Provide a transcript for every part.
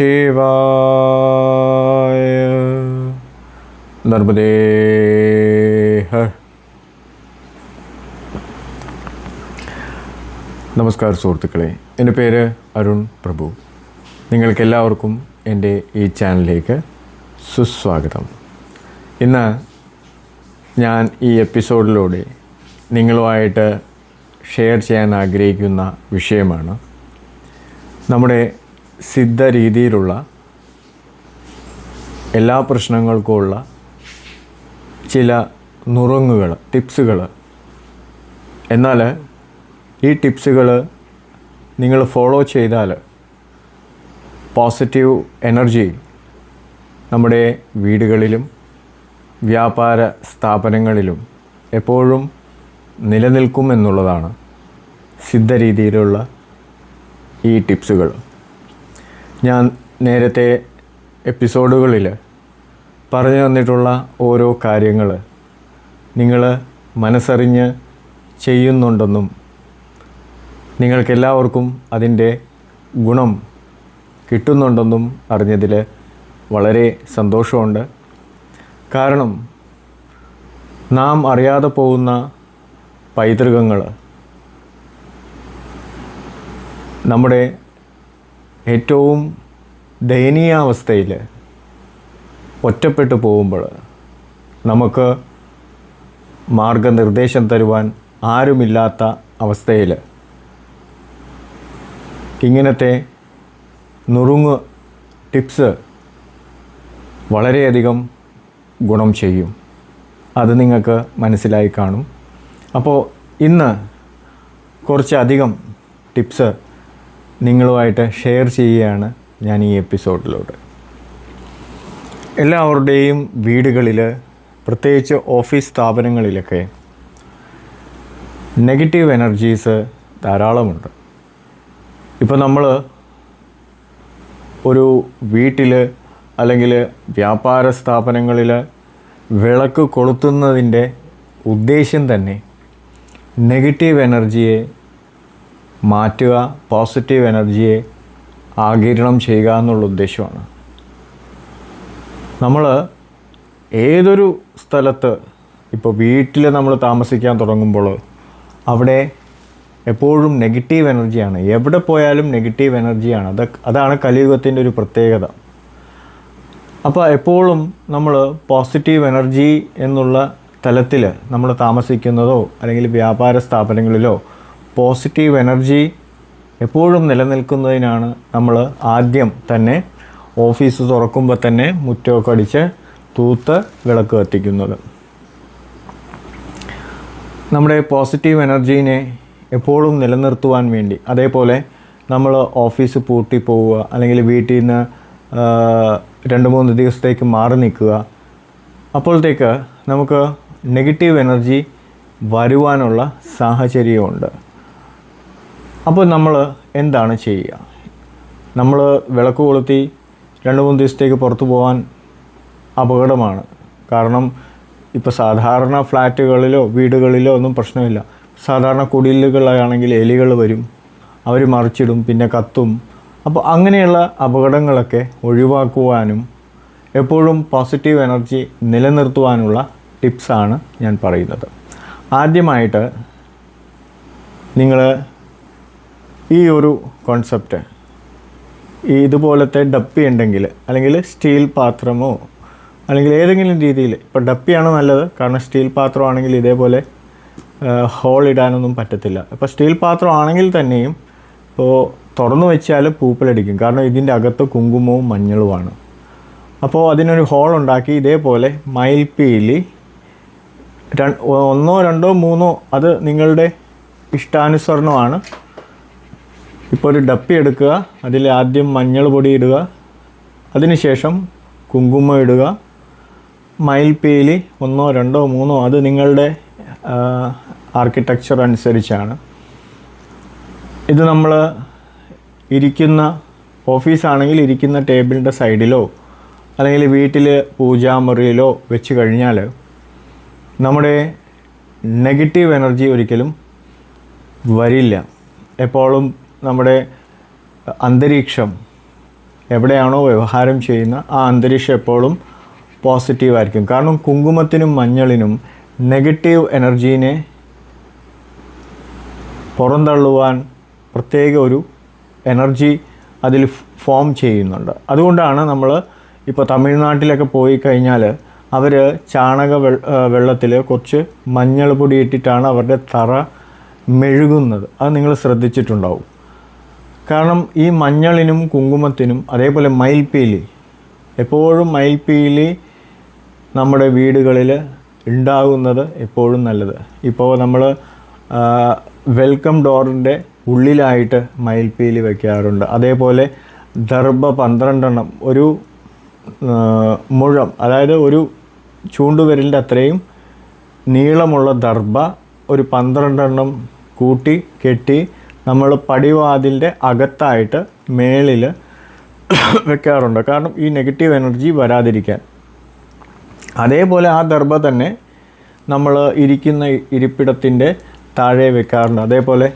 ശിവായ നർമ്മദേ നമസ്കാരം സുഹൃത്തുക്കളെ എന്റെ പേര് അരുൺ പ്രഭു. നിങ്ങൾക്കെല്ലാവർക്കും എന്റെ ഈ ചാനലിലേക്ക് സുസ്വാഗതം. ഇന്ന് ഞാൻ ഈ എപ്പിസോഡിലൂടെ നിങ്ങളുമായിട്ട് ഷെയർ ചെയ്യാൻ ആഗ്രഹിക്കുന്ന വിഷയമാണ് നമ്മുടെ സിദ്ധ രീതിയിലുള്ള എല്ലാ പ്രശ്നങ്ങൾക്കുമുള്ള ചില നുറുങ്ങുകൾ ടിപ്സുകൾ. എന്നാൽ ഈ ടിപ്സുകൾ നിങ്ങൾ ഫോളോ ചെയ്താൽ പോസിറ്റീവ് എനർജി നമ്മുടെ വീടുകളിലും വ്യാപാര സ്ഥാപനങ്ങളിലും എപ്പോഴും നിലനിൽക്കുമെന്നുള്ളതാണ് സിദ്ധ രീതിയിലുള്ള ഈ ടിപ്സുകൾ. ഞാൻ നേരത്തെ എപ്പിസോഡുകളിൽ പറഞ്ഞു തന്നിട്ടുള്ള ഓരോ കാര്യങ്ങൾ നിങ്ങൾ മനസ്സറിഞ്ഞ് ചെയ്യുന്നുണ്ടെന്നും നിങ്ങൾക്കെല്ലാവർക്കും അതിന്റെ ഗുണം കിട്ടുന്നുണ്ടെന്നും അറിഞ്ഞതിൽ വളരെ സന്തോഷമുണ്ട്. കാരണം നാം അറിയാതെ പോകുന്ന പൈതൃകങ്ങൾ നമ്മുടെ ഏറ്റവും ദയനീയാവസ്ഥയിൽ ഒറ്റപ്പെട്ടു പോകുമ്പോൾ നമുക്ക് മാർഗനിർദ്ദേശം തരുവാൻ ആരുമില്ലാത്ത അവസ്ഥയിൽ ഇങ്ങനത്തെ നുറുങ്ങ് ടിപ്സ് വളരെയധികം ഗുണം ചെയ്യും. അത് നിങ്ങൾക്ക് മനസ്സിലായി കാണും. അപ്പോൾ ഇന്ന് കുറച്ചധികം ടിപ്സ് നിങ്ങളുമായിട്ട് ഷെയർ ചെയ്യുകയാണ് ഞാൻ ഈ എപ്പിസോഡിലൂടെ എല്ലാവരുടെയും വീടുകളിൽ പ്രത്യേകിച്ച് ഓഫീസ് സ്ഥാപനങ്ങളിലൊക്കെ നെഗറ്റീവ് എനർജീസ് ധാരാളമുണ്ട്. ഇപ്പോൾ നമ്മൾ ഒരു വീട്ടിൽ അല്ലെങ്കിൽ വ്യാപാര സ്ഥാപനങ്ങളിൽ വിളക്ക് കൊളുത്തുന്നതിന്റെ ഉദ്ദേശ്യം തന്നെ നെഗറ്റീവ് എനർജിയെ മാറ്റുക പോസിറ്റീവ് എനർജിയെ ആകിരണം ചെയ്യുക എന്നുള്ള ഉദ്ദേശമാണ്. നമ്മൾ ഏതൊരു സ്ഥലത്ത് ഇപ്പോൾ വീട്ടിൽ നമ്മൾ താമസിക്കാൻ തുടങ്ങുമ്പോൾ അവിടെ എപ്പോഴും നെഗറ്റീവ് എനർജിയാണ് എവിടെ പോയാലും നെഗറ്റീവ് എനർജിയാണ് അത് അതാണ് കലിയുഗത്തിന്റെ ഒരു പ്രത്യേകത. അപ്പോൾ എപ്പോഴും നമ്മൾ പോസിറ്റീവ് എനർജി എന്നുള്ള തലത്തിൽ നമ്മൾ താമസിക്കുന്നതോ അല്ലെങ്കിൽ വ്യാപാര സ്ഥാപനങ്ങളിലോ പോസിറ്റീവ് എനർജി എപ്പോഴും നിലനിൽക്കുന്നതിനാണ് നമ്മൾ ആദ്യം തന്നെ ഓഫീസ് തുറക്കുമ്പോൾ തന്നെ മുറ്റമൊക്കെ അടിച്ച് തൂത്ത് വിളക്ക് കത്തിക്കുന്നത്. നമ്മുടെ പോസിറ്റീവ് എനർജീനെ എപ്പോഴും നിലനിർത്തുവാൻ വേണ്ടി അതേപോലെ നമ്മൾ ഓഫീസ് പൂട്ടി പോവുക അല്ലെങ്കിൽ വീട്ടിൽ നിന്ന് രണ്ട് മൂന്ന് ദിവസത്തേക്ക് മാറി നിൽക്കുക അപ്പോഴത്തേക്ക് നമുക്ക് നെഗറ്റീവ് എനർജി വരുവാനുള്ള സാഹചര്യമുണ്ട്. അപ്പോൾ നമ്മൾ എന്താണ് ചെയ്യുക? നമ്മൾ വിളക്ക് കൊളുത്തി രണ്ട് മൂന്ന് ദിവസത്തേക്ക് പുറത്തു പോകാൻ അപകടമാണ്. കാരണം ഇപ്പോൾ സാധാരണ ഫ്ലാറ്റുകളിലോ വീടുകളിലോ ഒന്നും പ്രശ്നമില്ല. സാധാരണ കുടിലുകളാണെങ്കിൽ എലികൾ വരും അവർ മറിച്ചിടും പിന്നെ കത്തും. അപ്പോൾ അങ്ങനെയുള്ള അപകടങ്ങളൊക്കെ ഒഴിവാക്കുവാനും എപ്പോഴും പോസിറ്റീവ് എനർജി നിലനിർത്തുവാനുള്ള ടിപ്സാണ് ഞാൻ പറയുന്നത്. ആദ്യമായിട്ട് നിങ്ങൾ ഈ ഒരു കോൺസെപ്റ്റ് ഈ ഇതുപോലത്തെ ഡപ്പി ഉണ്ടെങ്കിൽ അല്ലെങ്കിൽ സ്റ്റീൽ പാത്രമോ അല്ലെങ്കിൽ ഏതെങ്കിലും രീതിയിൽ ഇപ്പോൾ ഡപ്പിയാണ് നല്ലത് കാരണം സ്റ്റീൽ പാത്രമാണെങ്കിൽ ഇതേപോലെ ഹോൾ ഇടാനൊന്നും പറ്റത്തില്ല. ഇപ്പോൾ സ്റ്റീൽ പാത്രമാണെങ്കിൽ തന്നെയും ഇപ്പോൾ തുറന്നു വെച്ചാൽ പൂപ്പലടിക്കും. കാരണം ഇതിന്റെ അകത്ത് കുങ്കുമവും മഞ്ഞളുമാണ്. അപ്പോൾ അതിനൊരു ഹോൾ ഉണ്ടാക്കി ഇതേപോലെ മയിൽപ്പീലി ഒന്നോ രണ്ടോ മൂന്നോ അത് നിങ്ങളുടെ ഇഷ്ടാനുസരണമാണ് ഇപ്പോൾ ഒരു ഡപ്പി എടുക്കുക അതിൽ ആദ്യം മഞ്ഞൾ പൊടി ഇടുക അതിനുശേഷം കുങ്കുമം ഇടുക മയിൽപ്പീലി ഒന്നോ രണ്ടോ മൂന്നോ അത് നിങ്ങളുടെ ആർക്കിടെക്ചർ അനുസരിച്ചാണ്. ഇത് നമ്മൾ ഇരിക്കുന്ന ഓഫീസാണെങ്കിൽ ഇരിക്കുന്ന ടേബിളിന്റെ സൈഡിലോ അല്ലെങ്കിൽ വീട്ടിൽ പൂജാമുറിയിലോ വെച്ച് കഴിഞ്ഞാൽ നമ്മുടെ നെഗറ്റീവ് എനർജി ഒരിക്കലും വരില്ല. എപ്പോഴും നമ്മുടെ അന്തരീക്ഷം എവിടെയാണോ വ്യവഹാരം ചെയ്യുന്ന ആ അന്തരീക്ഷം എപ്പോഴും പോസിറ്റീവായിരിക്കും കാരണം കുങ്കുമത്തിനും മഞ്ഞളിനും നെഗറ്റീവ് എനർജീനെ പുറന്തള്ളുവാൻ പ്രത്യേക ഒരു എനർജി അതിൽ ഫോം ചെയ്യുന്നുണ്ട്. അതുകൊണ്ടാണ് നമ്മൾ ഇപ്പോൾ തമിഴ്നാട്ടിലൊക്കെ പോയി കഴിഞ്ഞാൽ അവർ ചാണക വെള്ളത്തിൽ കുറച്ച് മഞ്ഞൾ പൊടി ഇട്ടിട്ടാണ് അവരുടെ തറ മെഴുകുന്നത്. അത് നിങ്ങൾ ശ്രദ്ധിച്ചിട്ടുണ്ടാവും. കാരണം ഈ മഞ്ഞളിനും കുങ്കുമത്തിനും അതേപോലെ മയിൽപ്പീലി എപ്പോഴും മയിൽപ്പീലി നമ്മുടെ വീടുകളിൽ ഉണ്ടാകുന്നത് എപ്പോഴും നല്ലത്. ഇപ്പോൾ നമ്മൾ വെൽക്കം ഡോറിന്റെ ഉള്ളിലായിട്ട് മയിൽപ്പീലി വയ്ക്കാറുണ്ട് അതേപോലെ ദർഭ പന്ത്രണ്ടെണ്ണം ഒരു മുഴം അതായത് ഒരു ചൂണ്ടുവിരലിന്റെ അത്രയും നീളമുള്ള ദർഭ ഒരു പന്ത്രണ്ടെണ്ണം കൂട്ടി കെട്ടി നമ്മൾ പടിവാതിലിന്റെ അകത്തായിട്ട് മേളിൽ വെക്കാറുണ്ട്. കാരണം ഈ നെഗറ്റീവ് എനർജി വരാതിരിക്കാൻ. അതേപോലെ ആ ദർഭ തന്നെ നമ്മൾ ഇരിക്കുന്ന ഇരിപ്പിടത്തിന്റെ താഴെ വെക്കാറുണ്ട്. അതേപോലെ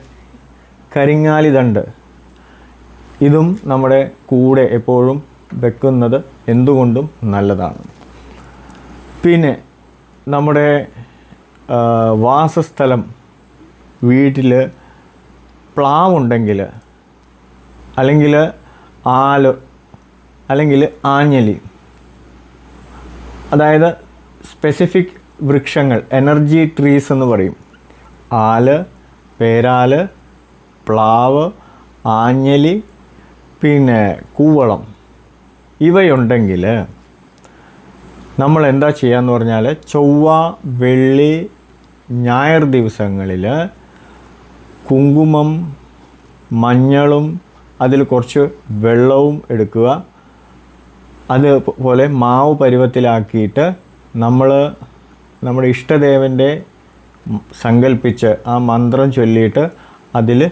കരിങ്ങാലി ദണ്ട്. ഇതും നമ്മുടെ കൂടെ എപ്പോഴും വെക്കുന്നത് എന്തുകൊണ്ടും നല്ലതാണ്. പിന്നെ നമ്മുടെ വാസസ്ഥലം വീട്ടിൽ പ്ലാവുണ്ടെങ്കിൽ അല്ലെങ്കിൽ ആൽ അല്ലെങ്കിൽ ആഞ്ഞലി. അതായത് സ്പെസിഫിക് വൃക്ഷങ്ങൾ എനർജി ട്രീസ് എന്ന് പറയും. ആൽ പേരാൽ പ്ലാവ് ആഞ്ഞലി പിന്നെ കൂവളം. ഇവയുണ്ടെങ്കിൽ നമ്മൾ എന്താ ചെയ്യാന്ന് പറഞ്ഞാൽ ചൊവ്വ വെള്ളി ഞായർ ദിവസങ്ങളിൽ കുങ്കുമം മഞ്ഞളും അതിൽ കുറച്ച് വെള്ളവും എടുക്കുക. അതുപോലെ മാവ് പരുവത്തിലാക്കിയിട്ട് നമ്മൾ നമ്മുടെ ഇഷ്ടദേവന്റെ സങ്കല്പിച്ച് ആ മന്ത്രം ചൊല്ലിയിട്ട് അതിൽ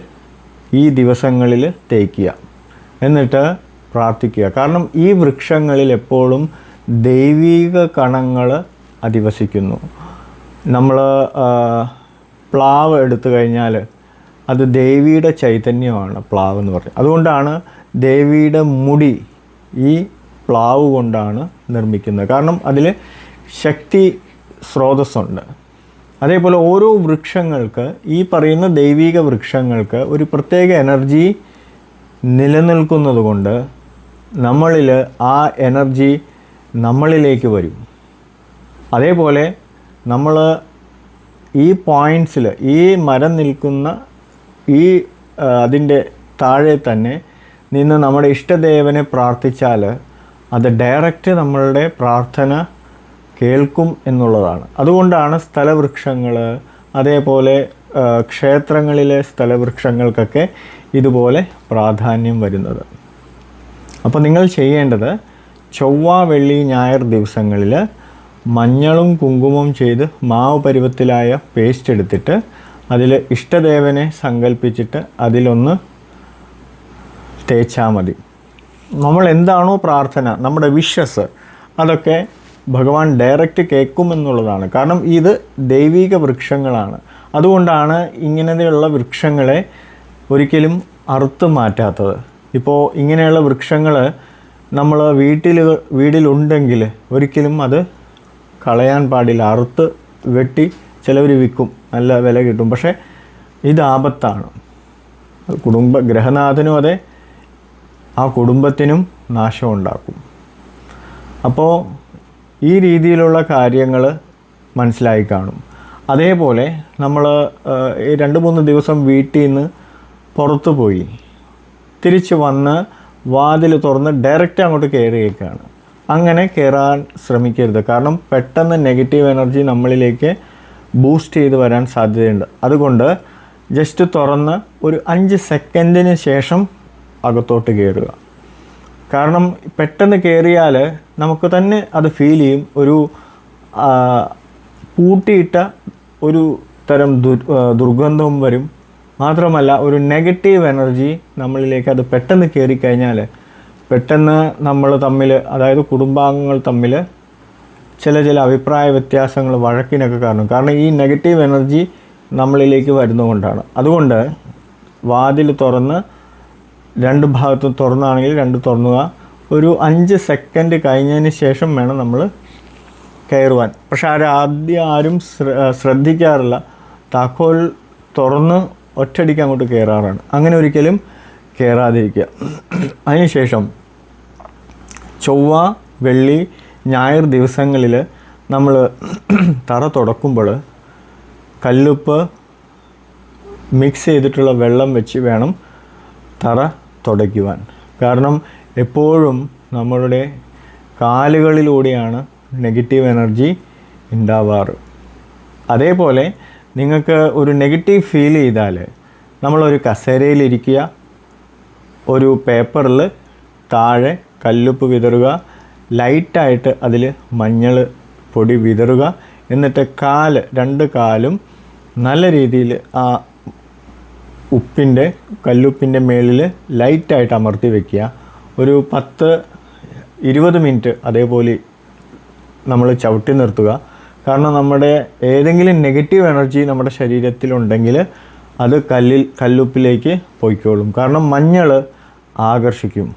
ഈ ദിവസങ്ങളിൽ തേക്കുക. എന്നിട്ട് പ്രാർത്ഥിക്കുക. കാരണം ഈ വൃക്ഷങ്ങളിൽ എപ്പോഴും ദൈവീക കണങ്ങൾ അധിവസിക്കുന്നു. നമ്മൾ പ്ലാവ് എടുത്തു കഴിഞ്ഞാൽ അത് ദേവിയുടെ ചൈതന്യമാണ് പ്ലാവ് എന്ന് പറയുന്നത് അതുകൊണ്ടാണ് ദേവിയുടെ മുടി ഈ പ്ലാവ് കൊണ്ടാണ് നിർമ്മിക്കുന്നത്. കാരണം അതിൽ ശക്തി സ്രോതസ്സുണ്ട്. അതേപോലെ ഓരോ വൃക്ഷങ്ങൾക്ക് ഈ പറയുന്ന ദൈവിക വൃക്ഷങ്ങൾക്ക് ഒരു പ്രത്യേക എനർജി നിലനിൽക്കുന്നതുകൊണ്ട് നമ്മളിൽ ആ എനർജി നമ്മളിലേക്ക് വരും. അതേപോലെ നമ്മൾ ഈ പോയിന്റ്സിൽ ഈ മരം നിൽക്കുന്ന ഈ അതിന്റെ താഴെ തന്നെ നിന്ന് നമ്മുടെ ഇഷ്ടദേവനെ പ്രാർത്ഥിച്ചാൽ അത് ഡയറക്റ്റ് നമ്മളുടെ പ്രാർത്ഥന കേൾക്കും എന്നുള്ളതാണ്. അതുകൊണ്ടാണ് സ്ഥലവൃക്ഷങ്ങൾ അതേപോലെ ക്ഷേത്രങ്ങളിലെ സ്ഥലവൃക്ഷങ്ങൾക്കൊക്കെ ഇതുപോലെ പ്രാധാന്യം വരുന്നത്. അപ്പോൾ നിങ്ങൾ ചെയ്യേണ്ടത് ചൊവ്വ വെള്ളി ഞായർ ദിവസങ്ങളിൽ മഞ്ഞളും കുങ്കുമവും ചെയ്ത് മാവ് പരുവത്തിലായ പേസ്റ്റ് എടുത്തിട്ട് അതിൽ ഇഷ്ടദേവനെ സങ്കല്പിച്ചിട്ട് അതിലൊന്ന് തേച്ചാൽ മതി. നമ്മൾ എന്താണോ പ്രാർത്ഥന നമ്മുടെ വിശ്വസ് അതൊക്കെ ഭഗവാൻ ഡയറക്റ്റ് കേൾക്കുമെന്നുള്ളതാണ് കാരണം ഇത് ദൈവിക വൃക്ഷങ്ങളാണ്. അതുകൊണ്ടാണ് ഇങ്ങനെയുള്ള വൃക്ഷങ്ങളെ ഒരിക്കലും അറുത്ത് മാറ്റാത്തത്. ഇപ്പോൾ ഇങ്ങനെയുള്ള വൃക്ഷങ്ങൾ നമ്മൾ വീട്ടിൽ വീട്ടിലുണ്ടെങ്കിൽ ഒരിക്കലും അത് കളയാൻ പാടില്ല. അറുത്ത് വെട്ടി ചിലവർ വിൽക്കും നല്ല വില കിട്ടും. പക്ഷേ ഇത് ആപത്താണ്. കുടുംബ ഗ്രഹനാഥനും അതെ ആ കുടുംബത്തിനും നാശം ഉണ്ടാക്കും. അപ്പോൾ ഈ രീതിയിലുള്ള കാര്യങ്ങൾ മനസ്സിലായി കാണും. അതേപോലെ നമ്മൾ രണ്ട് മൂന്ന് ദിവസം വീട്ടിൽ നിന്ന് പുറത്തു പോയി. തിരിച്ച് വന്ന് വാതിൽ തുറന്ന് ഡയറക്റ്റ് അങ്ങോട്ട് കയറിയേക്കാണ് അങ്ങനെ കയറാൻ ശ്രമിക്കരുത്. കാരണം പെട്ടെന്ന് നെഗറ്റീവ് എനർജി നമ്മളിലേക്ക് ബൂസ്റ്റ് ചെയ്ത് വരാൻ സാധ്യതയുണ്ട്. അതുകൊണ്ട് ജസ്റ്റ് തുറന്ന് ഒരു അഞ്ച് സെക്കൻഡിന് ശേഷം അകത്തോട്ട് കയറുക കാരണം പെട്ടെന്ന് കയറിയാൽ നമുക്ക് തന്നെ അത് ഫീൽ ചെയ്യും. ഒരു പൂട്ടിയിട്ട ഒരു തരം ദുർ ദുർഗന്ധവും വരും. മാത്രമല്ല ഒരു നെഗറ്റീവ് എനർജി നമ്മളിലേക്ക് അത് പെട്ടെന്ന് കയറിക്കഴിഞ്ഞാൽ പെട്ടെന്ന് നമ്മൾ തമ്മിൽ അതായത് കുടുംബാംഗങ്ങൾ തമ്മിൽ ചില ചില അഭിപ്രായ വ്യത്യാസങ്ങൾ വഴക്കിനൊക്കെ കാരണം. കാരണം ഈ നെഗറ്റീവ് എനർജി നമ്മളിലേക്ക് വരുന്നതുകൊണ്ടാണ്. അതുകൊണ്ട് വാതിൽ തുറന്ന് രണ്ട് ഭാഗത്തും തുറന്നാണെങ്കിൽ രണ്ട് തുറന്നുക. ഒരു അഞ്ച് സെക്കൻഡ് കഴിഞ്ഞതിന് ശേഷം വേണം നമ്മൾ കയറുവാൻ. പക്ഷെ ആരും ആദ്യം ആരും ശ്രദ്ധിക്കാറില്ല. താക്കോൽ തുറന്ന് ഒറ്റയടിക്ക് അങ്ങോട്ട് കയറാറാണ്. അങ്ങനെ ഒരിക്കലും കയറാതിരിക്കുക. അതിനുശേഷം ചൊവ്വ വെള്ളി ഞായർ ദിവസങ്ങളിൽ നമ്മൾ തറ തുടക്കുമ്പോൾ കല്ലുപ്പ് മിക്സ് ചെയ്തിട്ടുള്ള വെള്ളം വെച്ച് വേണം തറ തുടയ്ക്കുവാൻ. കാരണം എപ്പോഴും നമ്മളുടെ കാലുകളിലൂടെയാണ് നെഗറ്റീവ് എനർജി ഉണ്ടാവാറ്. അതേപോലെ നിങ്ങൾക്ക് ഒരു നെഗറ്റീവ് ഫീൽ ചെയ്താൽ നമ്മളൊരു കസേരയിലിരിക്കുക ഒരു പേപ്പറിൽ താഴെ കല്ലുപ്പ് വിതറുക ലൈറ്റായിട്ട് അതിൽ മഞ്ഞൾ പൊടി വിതറുക. എന്നിട്ട് കാൽ രണ്ട് കാലും നല്ല രീതിയിൽ ആ ഉപ്പിന്റെ കല്ലുപ്പിന്റെ മേളിൽ ലൈറ്റായിട്ട് അമർത്തി വെക്കുക. ഒരു പത്ത് ഇരുപത് മിനിറ്റ് അതേപോലെ നമ്മൾ ചവിട്ടി നിർത്തുക. കാരണം നമ്മുടെ ഏതെങ്കിലും നെഗറ്റീവ് എനർജി നമ്മുടെ ശരീരത്തിലുണ്ടെങ്കിൽ അത് കല്ലിൽ കല്ലുപ്പിലേക്ക് പോയിക്കോളും. കാരണം മഞ്ഞൾ ആകർഷിക്കും.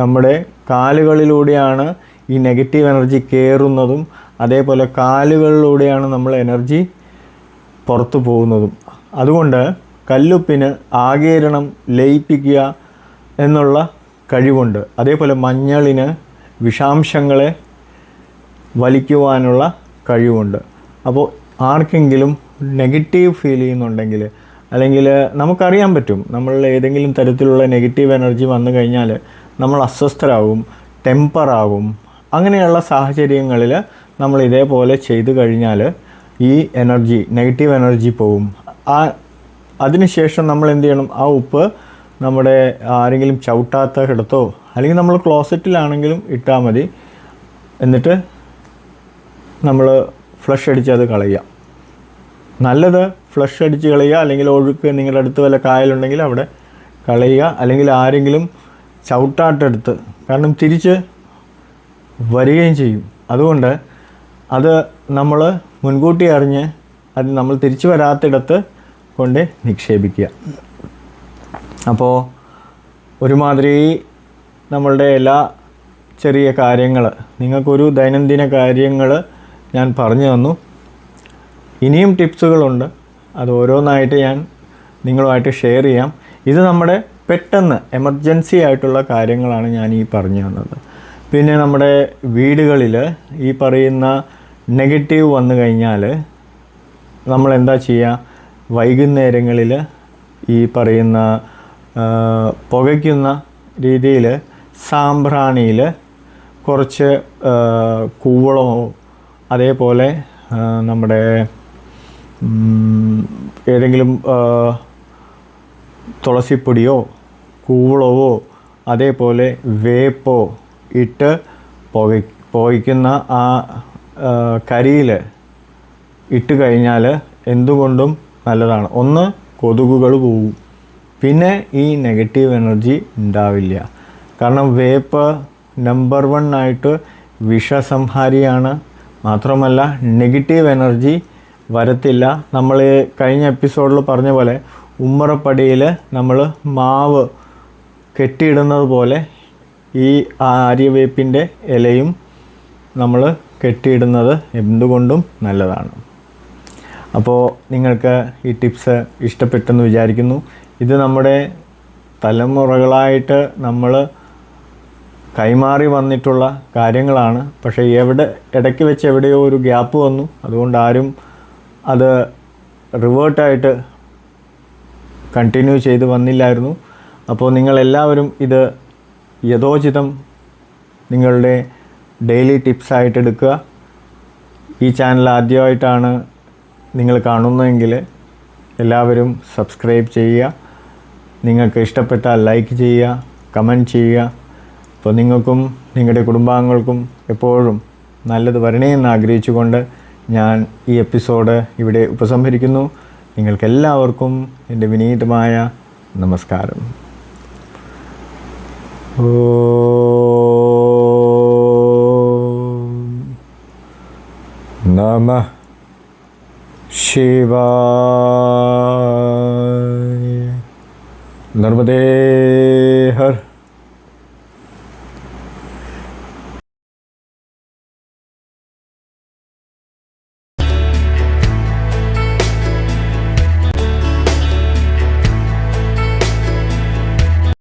നമ്മുടെ കാലുകളിലൂടെയാണ് ഈ നെഗറ്റീവ് എനർജി കയറുന്നതും അതേപോലെ കാലുകളിലൂടെയാണ് നമ്മൾ എനർജി പുറത്തു പോകുന്നതും. അതുകൊണ്ട് കല്ലുപ്പിന് ആകീരണം ലയിപ്പിക്കുക എന്നുള്ള കഴിവുണ്ട്. അതേപോലെ മഞ്ഞളിന് വിഷാംശങ്ങളെ വലിക്കുവാനുള്ള കഴിവുണ്ട്. അപ്പോൾ ആർക്കെങ്കിലും നെഗറ്റീവ് ഫീൽ ചെയ്യുന്നുണ്ടെങ്കിൽ അല്ലെങ്കിൽ നമുക്കറിയാൻ പറ്റും നമ്മൾ ഏതെങ്കിലും തരത്തിലുള്ള നെഗറ്റീവ് എനർജി വന്നു കഴിഞ്ഞാൽ നമ്മൾ അസ്വസ്ഥരാകും ടെമ്പറാകും അങ്ങനെയുള്ള സാഹചര്യങ്ങളിൽ നമ്മൾ ഇതേപോലെ ചെയ്തു കഴിഞ്ഞാൽ ഈ എനർജി നെഗറ്റീവ് എനർജി പോവും. ആ അതിനുശേഷം നമ്മൾ എന്ത് ചെയ്യണം? ആ ഉപ്പ് നമ്മുടെ ആരെങ്കിലും ചവിട്ടാത്ത ഇടത്തോ അല്ലെങ്കിൽ നമ്മൾ ക്ലോസറ്റിലാണെങ്കിലും ഇട്ടാൽ മതി. എന്നിട്ട് നമ്മൾ ഫ്ലഷ് അടിച്ച് അത് കളയുക. നല്ലത് ഫ്ലഷ് അടിച്ച് കളയുക അല്ലെങ്കിൽ ഒഴുക്ക് നിങ്ങളുടെ അടുത്ത് വല്ല കായലുണ്ടെങ്കിൽ അവിടെ കളയുക അല്ലെങ്കിൽ ആരെങ്കിലും ചവിട്ടാട്ടെടുത്ത്. കാരണം തിരിച്ച് വരികയും ചെയ്യും. അതുകൊണ്ട് അത് നമ്മൾ മുൻകൂട്ടി അറിഞ്ഞ് അത് നമ്മൾ തിരിച്ചു വരാത്തിടത്ത് കൊണ്ട് നിക്ഷേപിക്കുക. അപ്പോൾ ഒരുമാതിരി നമ്മളുടെ എല്ലാ ചെറിയ കാര്യങ്ങൾ നിങ്ങൾക്കൊരു ദൈനംദിന കാര്യങ്ങൾ ഞാൻ പറഞ്ഞു തന്നു. ഇനിയും ടിപ്സുകളുണ്ട്. അത് ഓരോന്നായിട്ട് ഞാൻ നിങ്ങളുമായിട്ട് ഷെയർ ചെയ്യാം. ഇത് നമ്മുടെ പെട്ടെന്ന് എമർജൻസി ആയിട്ടുള്ള കാര്യങ്ങളാണ് ഞാൻ ഈ പറഞ്ഞു തന്നത്. പിന്നെ നമ്മുടെ വീടുകളിൽ ഈ പറയുന്ന നെഗറ്റീവ് വന്നു കഴിഞ്ഞാൽ നമ്മൾ എന്താ ചെയ്യുക വൈകുന്നേരങ്ങളിൽ ഈ പറയുന്ന പുകയ്ക്കുന്ന രീതിയിൽ സാമ്പ്രാണിയിൽ കുറച്ച് കൂവളമോ അതേപോലെ നമ്മുടെ ഏതെങ്കിലും തുളസിപ്പൊടിയോ കൂവളവോ അതേപോലെ വേപ്പോ ഇട്ട് പുക പുകയ്ക്കുന്ന ആ കരിയിൽ ഇട്ട് കഴിഞ്ഞാൽ എന്തുകൊണ്ടും നല്ലതാണ്. ഒന്ന് കൊതുകുകൾ പോകും പിന്നെ ഈ നെഗറ്റീവ് എനർജി ഉണ്ടാവില്ല. കാരണം വേപ്പ് നമ്പർ വൺ ആയിട്ട് വിഷസംഹാരിയാണ്. മാത്രമല്ല നെഗറ്റീവ് എനർജി വരത്തില്ല. നമ്മൾ കഴിഞ്ഞ എപ്പിസോഡിൽ പറഞ്ഞ പോലെ ഉമ്മറപ്പടിയിൽ നമ്മൾ മാവ് കെട്ടിയിടുന്നത് പോലെ ഈ ആര്യവേപ്പിന്റെ ഇലയും നമ്മൾ കെട്ടിയിടുന്നത് എന്തുകൊണ്ടും നല്ലതാണ്. അപ്പോൾ നിങ്ങൾക്ക് ഈ ടിപ്സ് ഇഷ്ടപ്പെട്ടെന്ന് വിചാരിക്കുന്നു. ഇത് നമ്മുടെ തലമുറകളായിട്ട് നമ്മൾ കൈമാറി വന്നിട്ടുള്ള കാര്യങ്ങളാണ്. പക്ഷേ എവിടെ ഇടയ്ക്ക് വെച്ച് എവിടെയോ ഒരു ഗ്യാപ്പ് വന്നു. അതുകൊണ്ട് ആരും അത് റിവേർട്ടായിട്ട് കണ്ടിന്യൂ ചെയ്ത് വന്നില്ലായിരുന്നു. അപ്പോൾ നിങ്ങളെല്ലാവരും ഇത് യഥോചിതം നിങ്ങളുടെ ഡെയിലി ടിപ്സായിട്ട് എടുക്കുക. ഈ ചാനൽ ആദ്യമായിട്ടാണ് നിങ്ങൾ കാണുന്നതെങ്കിൽ എല്ലാവരും സബ്സ്ക്രൈബ് ചെയ്യുക. നിങ്ങൾക്ക് ഇഷ്ടപ്പെട്ടാൽ ലൈക്ക് ചെയ്യുക കമന്റ് ചെയ്യുക. അപ്പോൾ നിങ്ങൾക്കും നിങ്ങളുടെ കുടുംബാംഗങ്ങൾക്കും എപ്പോഴും നല്ലത് വരണേന്ന് ആഗ്രഹിച്ചുകൊണ്ട് ഞാൻ ഈ എപ്പിസോഡ് ഇവിടെ ഉപസംഹരിക്കുന്നു. നിങ്ങൾക്കെല്ലാവർക്കും എന്റെ വിനീതമായ നമസ്കാരം. ഓം നമ ശിവായ നർമ്മദേ ഹർ